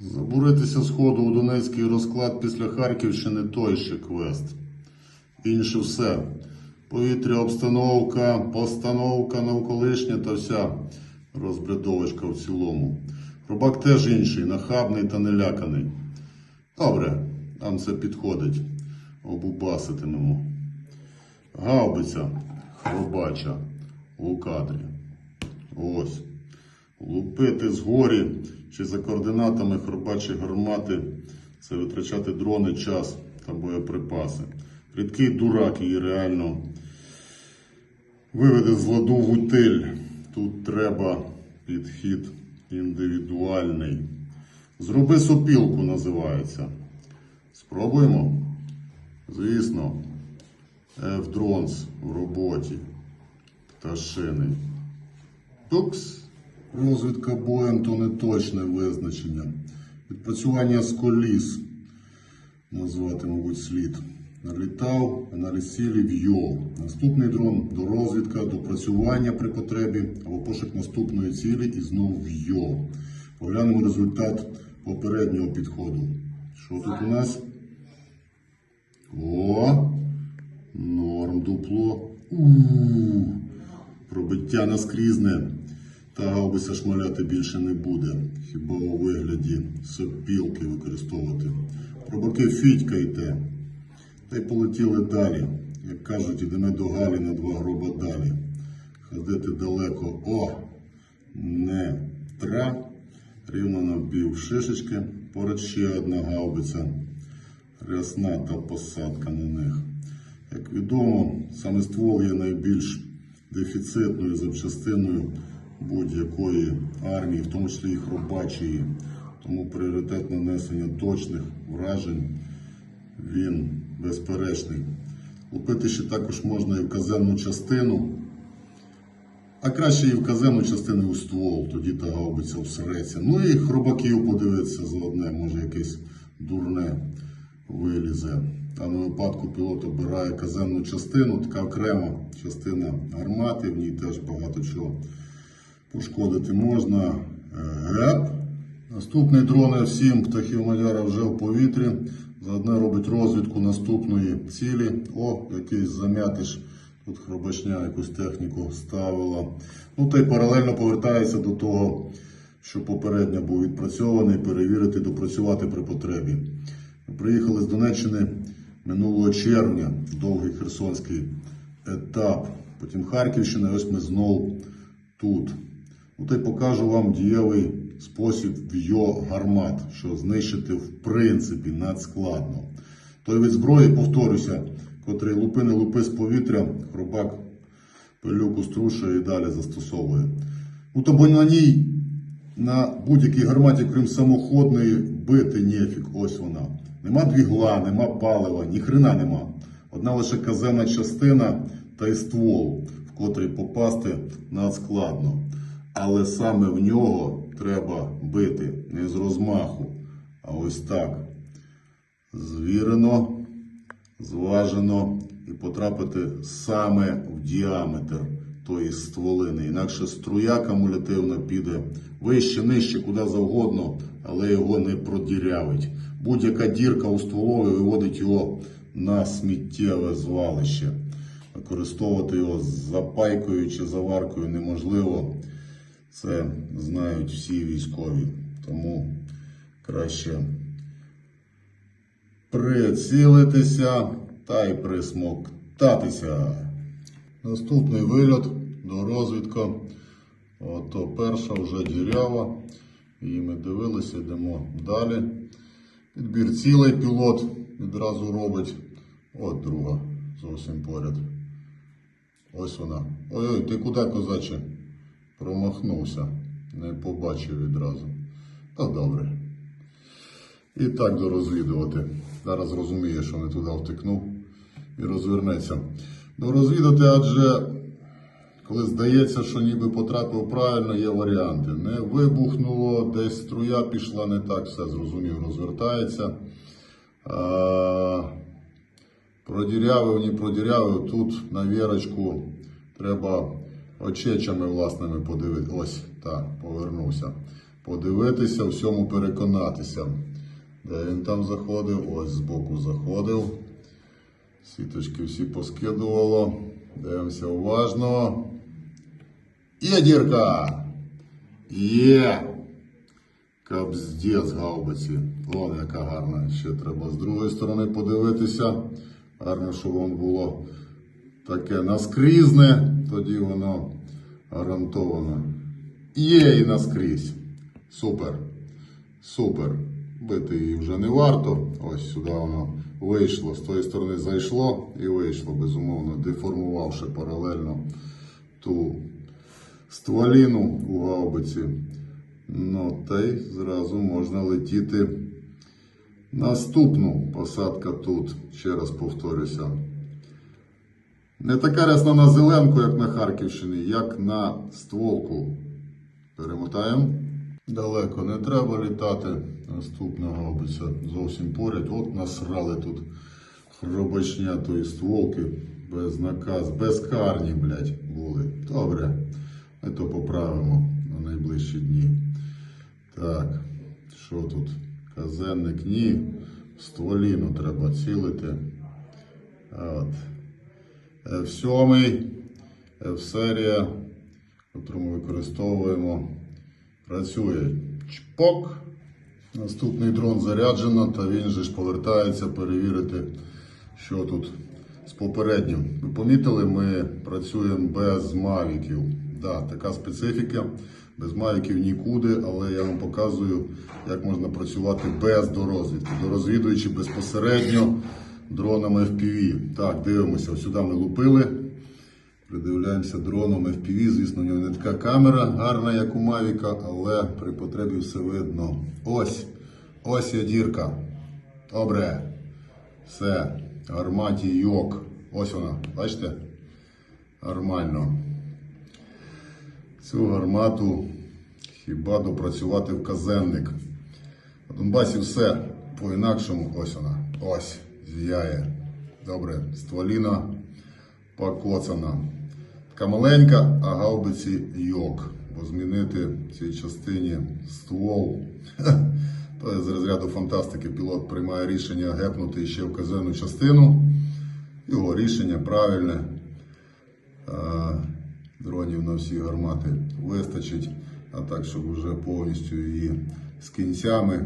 Забуритися з ходу у Донецький розклад після Харківщини той ще квест. Інше все. Повітря, обстановка, постановка навколишня та вся розбрядовочка в цілому. Рубак теж інший, нахабний та неляканий. Добре, нам це підходить. Обубаситимемо. Гаубиця, хробача, у кадрі. Ось. Лупити згорі чи за координатами хробачі гармати це витрачати дрони, час та боєприпаси. Рідкий дурак її реально виведе з ладу в утиль. Тут треба підхід індивідуальний. Зроби сопілку називається. Спробуємо? Звісно, F-Drones в роботі. Пташини. Тукс. Розвідка боєм то не точне визначення. Відпрацювання з коліс. Назвати, мабуть, слід. Налітав, аналіз цілі вйов. Наступний дрон до розвідка, допрацювання при потребі або пошук наступної цілі і знов вйов. Поглянемо результат попереднього підходу. Що тут у нас? О! Норм дупло. У-у-у. Пробиття наскрізне. Та гаубиця шмаляти більше не буде. Хіба у вигляді сопілки використовувати. Пробаки фітькайте. Та й полетіли далі. Як кажуть, ідемо до Галі на два гроба далі. Ходити далеко. О! Не тра. Рівно на шишечки. Поряд ще одна гаубиця. Рясна та посадка на них. Як відомо, саме ствол є найбільш дефіцитною запчастиною будь-якої армії, в тому числі і хробачої. Тому пріоритет нанесення точних вражень він безперечний. Лупити ще також можна і в казенну частину, а краще і в казенну частину у ствол, тоді та гаубиця всереться. Ну і хробаків подивитися за одне, може якесь дурне вилізе. В даному випадку пілот обирає казенну частину, така окрема частина гармати, в ній теж багато чого пошкодити можна. Е, Геп. Наступний дрон F7 птахів Мадяра вже в повітрі. Заодно робить розвідку наступної цілі. О, якийсь зам'ятиш. Тут хробачня якусь техніку ставила. Ну та й паралельно повертається до того, що попередньо був відпрацьований, перевірити, допрацювати при потребі. Ми приїхали з Донеччини минулого червня, довгий херсонський етап. Потім Харківщина, ось ми знову тут. Ну, та й покажу вам дієвий спосіб вйо гармат, що знищити в принципі надскладно. Той вид зброї, повторюся, котрий лупи не лупи з повітря, хробак пилюку струшує і далі застосовує. Ну, то на ній на будь-якій гарматі, крім самоходної, бити нефік. Ось вона. Нема двігла, нема палива, ні хрена нема. Одна лише казенна частина та й ствол, в котрий попасти надскладно. Але саме в нього треба бити не з розмаху, а ось так. Звірено, зважено і потрапити саме в діаметр тої стволини. Інакше струя кумулятивна піде вище, нижче, куди завгодно, але його не продірявить. Будь-яка дірка у стволові виводить його на сміттєве звалище. Використовувати його запайкою чи заваркою неможливо. Це знають всі військові. Тому краще прицілитися та й присмоктатися. Наступний вильот до розвідка. Ото перша вже дірява. Її ми дивилися, йдемо далі. Підбір цілий пілот відразу робить. От друга зовсім поряд. Ось вона. Ой-ой, ти куди, козаче? Промахнувся. Не побачив відразу. Та добре. І так дорозвідувати. Зараз розуміє, що не туди втикнув і розвернеться. Дорозвідати, адже коли здається, що ніби потрапив правильно, є варіанти. Не вибухнуло, десь струя пішла не так, все зрозумів, розвертається. А, продірявив, не продірявив. Тут на вірочку треба очечами власними подивитися. Ось, так, повернувся. подивитися, всьому переконатися. Де він там заходив? Ось збоку заходив. Сіточки всі поскидувало. Дивимося уважно. Є дірка! Є! Кабздець гаубиці. Вон яка гарна. Ще треба з другої сторони подивитися. Гарно, щоб воно було таке наскрізне, тоді воно гарантовано. Є і наскрізь. Супер. Супер. Бити її вже не варто. Ось сюди воно вийшло. З тої сторони зайшло і вийшло, безумовно, деформувавши паралельно ту стволіну у гаубиці. Ну, та й зразу можна летіти. Наступну посадка тут, ще раз повторюся. Не така рясна на зеленку, як на Харківщині, як на стволку. Перемотаємо. Далеко не треба літати. Наступна гаубиця зовсім поряд. От насрали тут хробачня тої стволки. Без наказ, безкарні, блядь, були. Добре, ми то поправимо на найближчі дні. Так, що тут? Казенник ні. Стволіну треба цілити. От. F7, F-серія, яку ми використовуємо. Працює чпок. Наступний дрон заряджено, та він же ж повертається перевірити, що тут з попереднім. Ви помітили, ми працюємо без мавіків. Да, така специфіка. Без мавіків нікуди, але я вам показую, як можна працювати без дорозвідки. Дорозвідуючи безпосередньо дронами FPV. Так, дивимося, сюди ми лупили. Придивляємося дроном FPV. Звісно, у нього не така камера гарна, як у Мавіка, але при потребі все видно. Ось, ось є дірка. Добре. Все. Арматі йок. Ось вона. Бачите? Нормально. Цю гармату хіба допрацювати в казенник. На Донбасі все по-інакшому. Ось вона. Ось. Зіяє. Добре. Стволіна покоцана. Така маленька, а гаубиці йок. Бо змінити в цій частині ствол. З розряду фантастики. Пілот приймає рішення гепнути ще в казенну частину. Його рішення правильне. Дронів на всі гармати вистачить. А так, щоб вже повністю її з кінцями,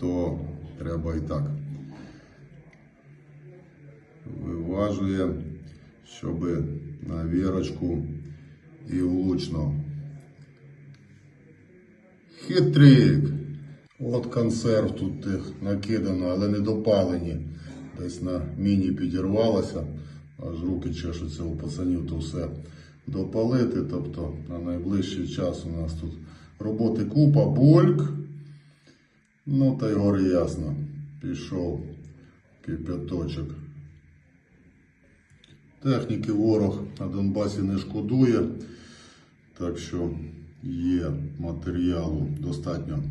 то треба і так. Виважує, щоб на вірочку і влучно. Хитрик. От консерв тут тих накидано, але не допалені. Десь на міні підірвалося, аж руки чешуться у пацанів то все допалити. Тобто на найближчий час у нас тут роботи купа, бульк. Ну та й гори ясно. Пішов кипяточок. Техніки ворог на Донбасі не шкодує, так що є матеріалу достатньо.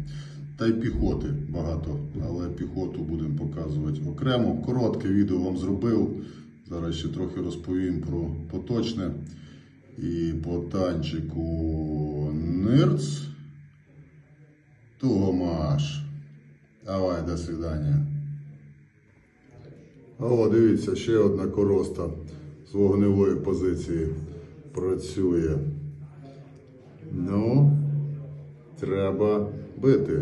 Та й піхоти багато, але піхоту будемо показувати окремо. Коротке відео вам зробив. Зараз ще трохи розповім про поточне. І по танчику Нирц. Томаш. Давай, до свидання. О, дивіться, ще одна короста вогневої позиції працює. Ну, треба бити.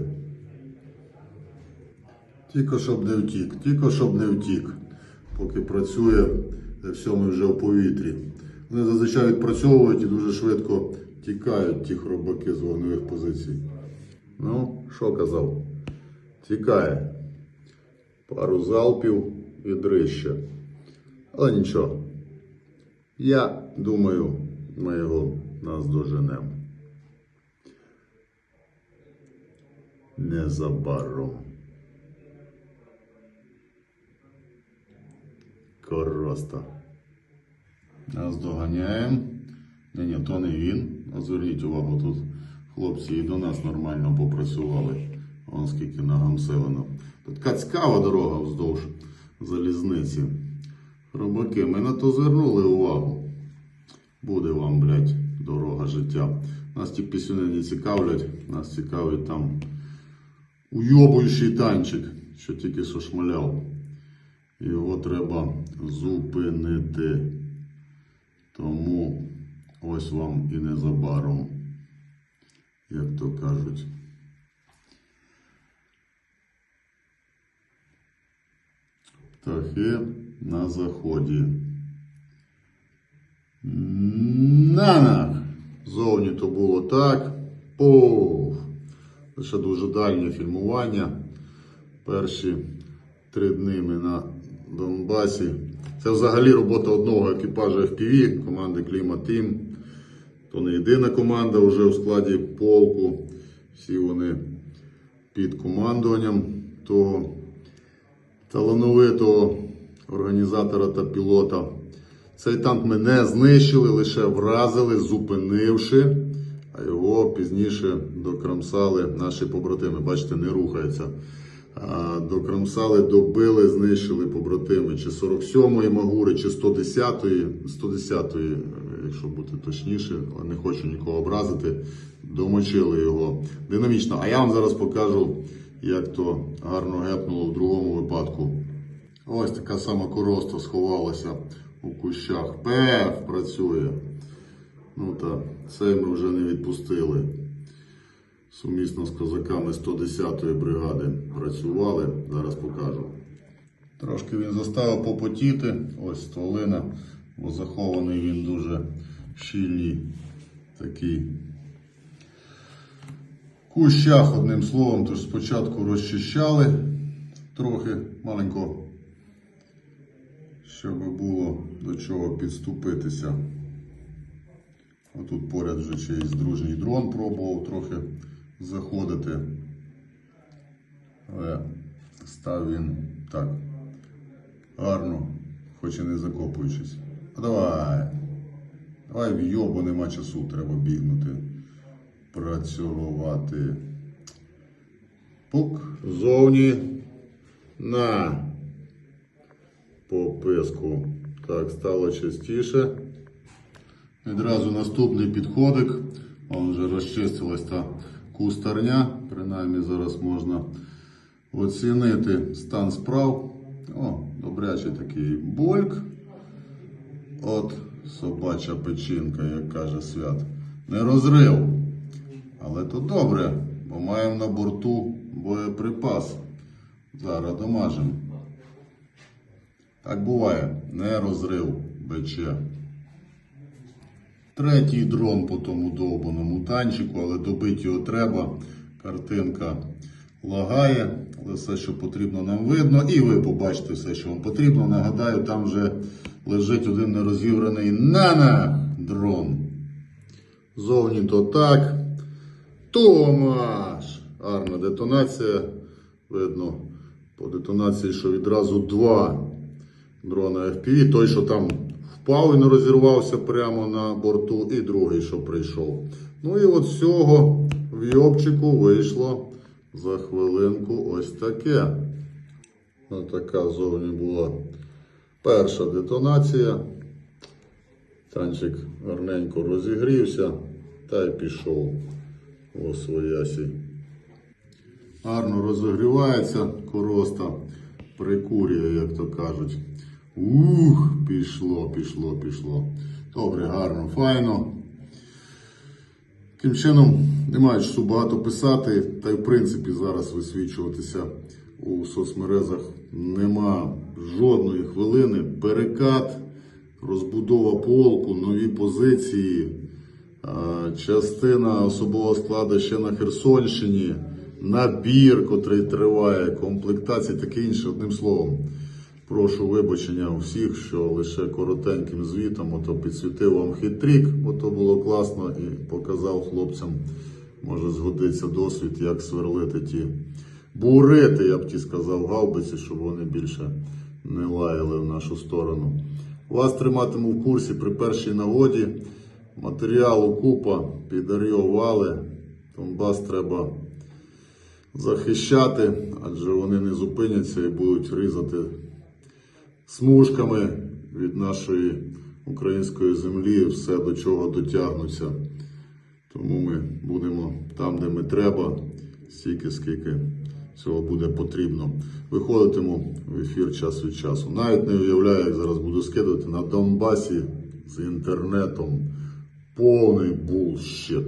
Тільки щоб не втік, тільки щоб не втік, поки працює всьому вже в повітрі. Вони зазвичай відпрацьовують і дуже швидко тікають ті хробаки з вогневих позицій. Ну, що казав? Тікає. Пару залпів і дрище. Але нічого. Я думаю, ми його наздоженемо. Незабаром. Короста. Нас доганяємо. Ні, ні, то не він. Зверніть увагу, тут хлопці і до нас нормально попрацювали. Вон скільки нагамселено. Тут така цікава дорога вздовж залізниці. Робаки, ми на то звернули увагу. Буде вам, блядь, дорога життя. Нас ті пісюни не цікавлять, нас цікавить там уйобуючий танчик, що тільки що шмаляв. Його треба зупинити. Тому ось вам і незабаром, як то кажуть. Птахи на заході. Нанах! Зовні то було так. Пуф! Лише дуже дальнє фільмування. Перші три дни ми на Донбасі. Це взагалі робота одного екіпажу FPV, команди Клімат Тім. То не єдина команда вже у складі полку. Всі вони під командуванням того талановитого організатора та пілота. Цей танк ми не знищили, лише вразили, зупинивши, а його пізніше докрамсали наші побратими. Бачите, не рухається. Докрамсали, добили, знищили побратими чи 47-ї Магури, чи 110-ї, 110-ї, якщо бути точніше, не хочу нікого образити. Домочили його динамічно. А я вам зараз покажу, як то гарно гепнуло в другому випадку. Ось така сама короста сховалася у кущах. Пеф працює. Ну та цей ми вже не відпустили. Сумісно з козаками 110-ї бригади працювали. Зараз покажу. Трошки він заставив попотіти. Ось стволина, бо захований він дуже щільний такий. Кущах, одним словом, тож спочатку розчищали трохи маленько щоб було до чого підступитися. Отут поряд вже чийсь дружній дрон пробував трохи заходити. Але став він так гарно, хоч і не закопуючись. А давай. Давай вйобу нема часу, треба бігнути. Працювати. Пук. Зовні. На по писку. Так, стало частіше. Відразу наступний підходик. Вон вже розчистилась та кустарня. Принаймні зараз можна оцінити стан справ. О, добрячий такий больк. От собача печінка, як каже свят. Не розрив. Але то добре, бо маємо на борту боєприпас. Зараз домажемо. Так буває, не розрив БЧ. Третій дрон по тому довбаному танчику, але добити його треба. Картинка лагає, але все, що потрібно, нам видно. І ви побачите все, що вам потрібно. Нагадаю, там вже лежить один нерозібраний нана дрон. Зовні то так. Томаш! Гарна детонація. Видно по детонації, що відразу два дрона FPV. Той, що там впав і не розірвався прямо на борту, і другий, що прийшов. Ну і от з цього в йобчику вийшло за хвилинку ось таке. Ось така зовні була перша детонація. Танчик гарненько розігрівся та й пішов у своясі. Гарно розігрівається короста, прикурює, як то кажуть. Ух, пішло, пішло, пішло. Добре, гарно, файно. Таким чином, немає часу багато писати, та й в принципі зараз висвічуватися у соцмережах нема жодної хвилини. Перекат, розбудова полку, нові позиції, частина особового складу ще на Херсонщині, набір, котрий триває, комплектація, таке інше, одним словом. Прошу вибачення у всіх, що лише коротеньким звітом ото підсвітив вам хитрік, ото було класно і показав хлопцям, може згодиться досвід, як сверлити ті бурити, я б ті сказав, гаубиці, щоб вони більше не лаяли в нашу сторону. Вас триматиму в курсі при першій нагоді. Матеріалу купа, підарйо вали. Донбас треба захищати, адже вони не зупиняться і будуть різати смужками від нашої української землі все до чого дотягнуться. Тому ми будемо там, де ми треба, стільки, скільки цього буде потрібно. Виходитиму в ефір час від часу. Навіть не уявляю, як зараз буду скидувати на Донбасі з інтернетом. Повний булщит.